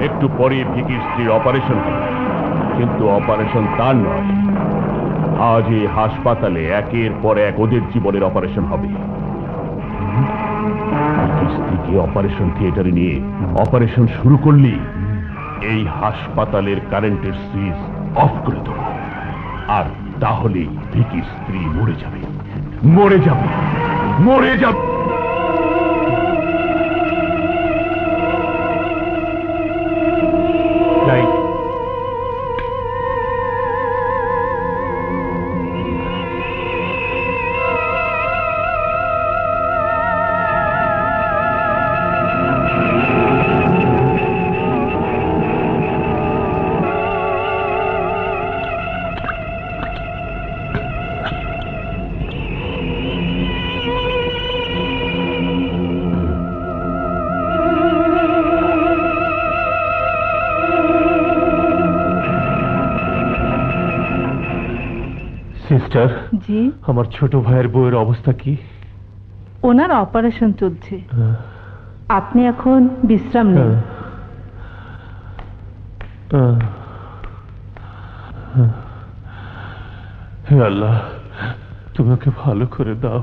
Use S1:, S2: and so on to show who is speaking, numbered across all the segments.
S1: একটু পরে ভিকির স্ত্রীর অপারেশন হবে কিন্তু অপারেশন তার নয়। আজ এই হাসপাতালে একের পর এক ওদের জীবনের অপারেশন হবে। স্ত্রীকে অপারেশন থিয়েটারে নিয়ে অপারেশন শুরু করলি এই হাসপাতালের কারেন্টের সুইচ অফ করে দেবো। আর তাহলেই ভিকির স্ত্রী মরে যাবে। মরে যাবে। মরে যাবে।
S2: সিস্টার
S3: জি।
S2: আমার ছোট ভাইয়ের বউয়ের অবস্থা কি?
S3: ওনার অপারেশন চলছে। আপনি এখন বিশ্রাম নিন।
S2: হে আল্লাহ তুমি ওকে ভালো করে দাও।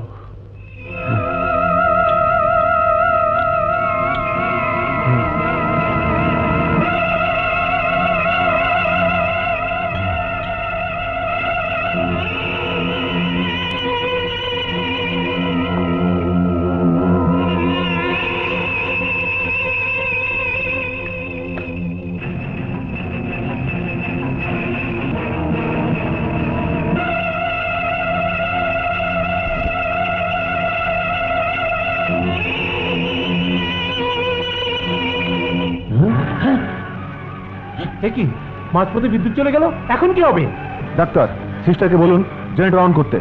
S2: কি? মাঝপথে বিদ্যুৎ চলে গেল? এখন কি হবে?
S4: ডাক্তার সিস্টারকে বলুন জেনারেটর অন করতে।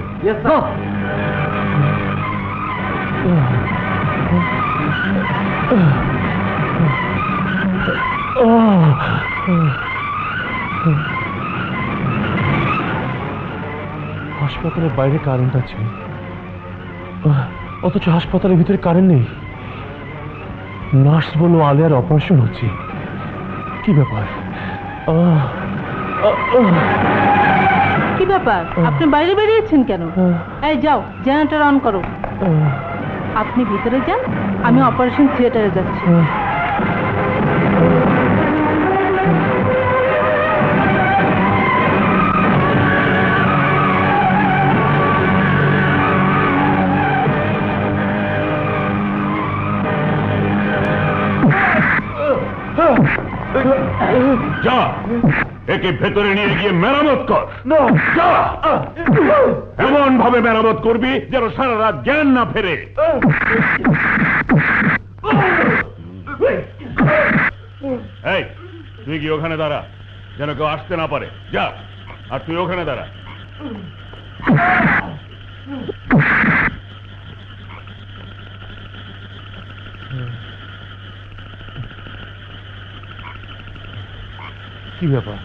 S2: হাসপাতালের বাইরে কারেন্ট আছে। অথচ হাসপাতালের ভিতরে কারেন্ট নেই। নার্স বলল আলিয়ার অপারেশন হচ্ছে। কি ব্যাপার?
S3: কি ব্যাপার? আপনি বাইরে বেরিয়েছেন কেন? এই যাও জেনারেটর অন করো। আপনি ভিতরে যান, আমি অপারেশন থিয়েটারে যাচ্ছি।
S2: আহ।
S1: যা একে ভেতরে নিয়ে গিয়ে মেরামত কর। এমন ভাবে মেরামত করবি যেন সারা রাত জ্ঞান না ফেরে। এই তুই কি ওখানে দাঁড়া? যেন কেউ আসতে না পারে। যা আর তুই ওখানে দাঁড়া।
S2: কি ব্যাপার?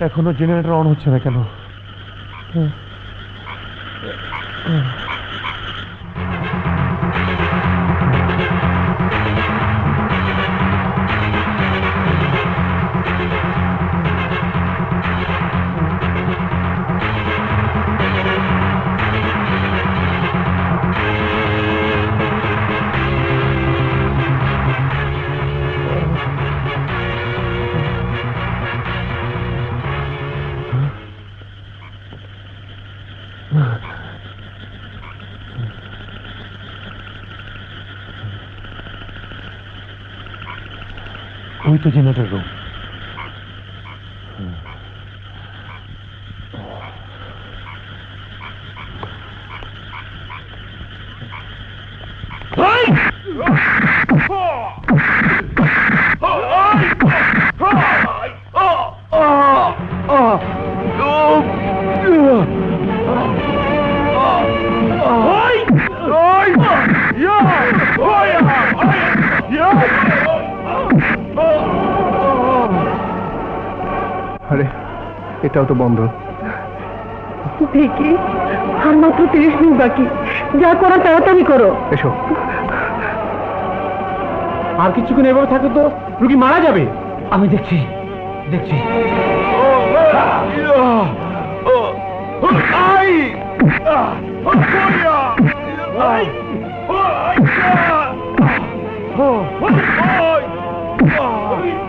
S2: এখনও জেনারেটর অন হচ্ছে না কেন? ওই তো জেনারেটর রুম
S4: আরে এটাও তো বন্ধ।
S3: দেখি আর মাত্র তিরিশ মিনিট বাকি। যা করার তাড়াতাড়ি করো।
S4: এসো।
S2: আর কিছুক্ষণ এভাবে থাকলে তো রুগী মারা যাবে। আমি দেখছি দেখছি।
S4: থ্যাংকস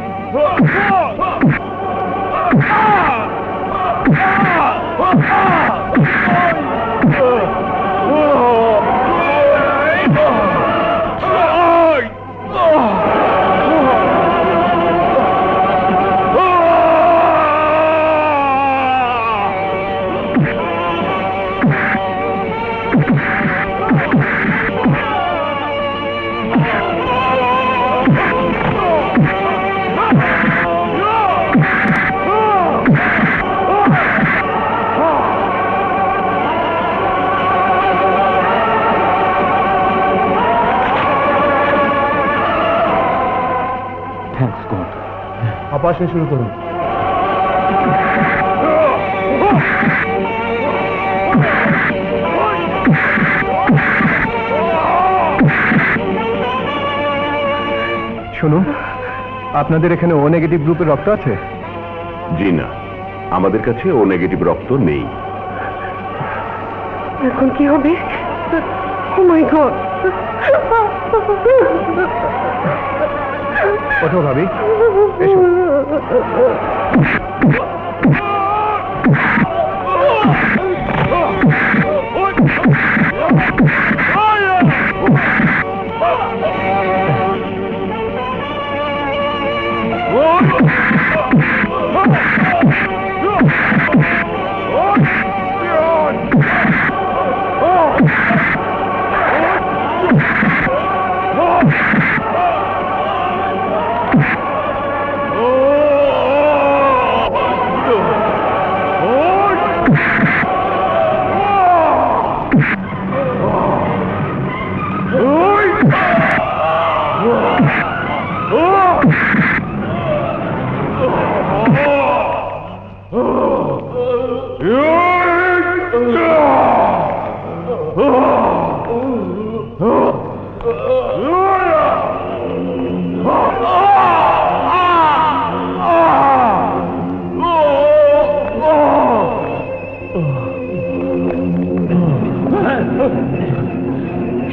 S2: অপারেশন শুরু করুন।
S4: শুনুন আপনাদের এখানে ও নেগেটিভ গ্রুপের রক্ত আছে?
S5: জি না আমাদের কাছে ও নেগেটিভ রক্ত নেই।
S6: এখন কি হবে? ও মাই গড
S4: ওঠো ভাবি। এসো।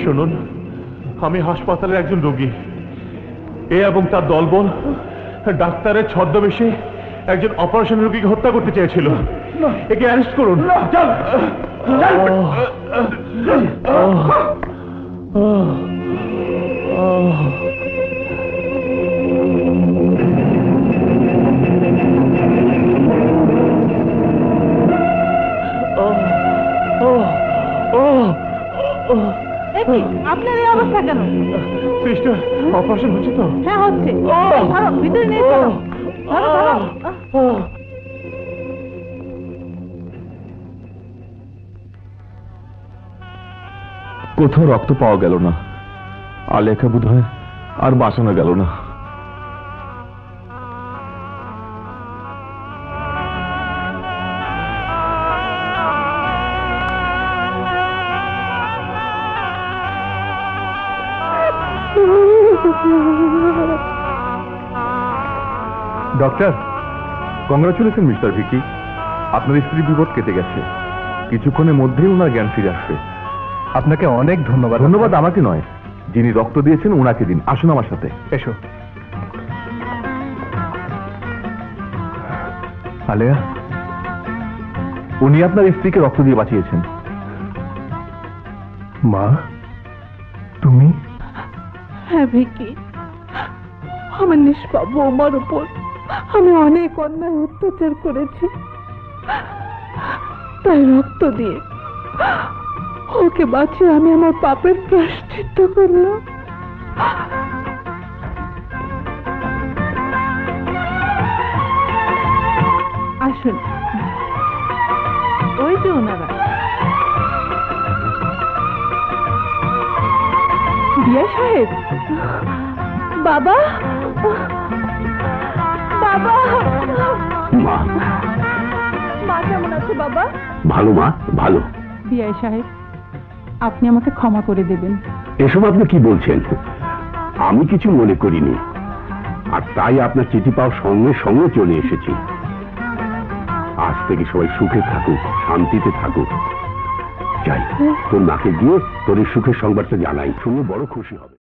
S2: শুনুন আমি হাসপাতালের একজন রোগী। এ এবং তার দলবল ডাক্তারের ছদ্মবেশে একজন অপারেশন রোগীকে হত্যা করতে চেয়েছিল একে অ্যারেস্ট করুন চল
S6: আপনার অবস্থা কেন?
S2: সিস্টার অপারেশন হচ্ছে তো?
S6: হ্যাঁ হচ্ছে। ধরো ভিতরে নিয়ে চলো। ধরো ধরো
S4: কোথাও রক্ত পাওয়া গেল না। আলেখা বোধ হয় আর বাঁচানো গেল না। ডক্টর কংগ্রাচুলেশন মিস্টার ভিকি আপনার স্ত্রী বিপদ কেটে গেছে। কিছুক্ষণের মধ্যেই ওনার জ্ঞান ফিরে আসবে আপনাকে অনেক ধন্যবাদ ধন্যবাদ আমাকে নয় যিনি রক্ত দিয়েছেন ওনাকে দিন। আসুন আমার সাথে। এসো। আলেয়া? উনি আপনার স্ত্রীকে রক্ত দিয়ে বাঁচিয়েছেন। মা? তুমি?
S6: হ্যাঁ ভিকি। আমার নিষ্পাপ বৌমার উপর আমি অনেক অন্যায় অত্যাচার করেছি। তাই রক্ত দিয়ে ওকে বাঁচিয়ে আমি আমার পাপের প্রায়শ্চিত্ত করলাম। আসুন। ওই যে ওনারা। বিয়া সাহেব? বাবা? বাবা?
S5: মা।
S6: মা কেমন আছে বাবা?
S5: ভালো মা ভালো।
S6: বিআই সাহেব আপনি আমাকে ক্ষমা করে দেবেন।
S5: এসব আপনি কি বলছেন? আমি কিছু মনে করিনি। আর তাই আপনার চিঠি পাওয়ার সঙ্গে সঙ্গে চলে এসেছি। আজ থেকে সবাই সুখে থাকুক শান্তিতে থাকুক। যাই তোর মাকে গিয়ে তোর এই সুখের সংবাদটা জানাই। শুনে বড় খুশি হবে।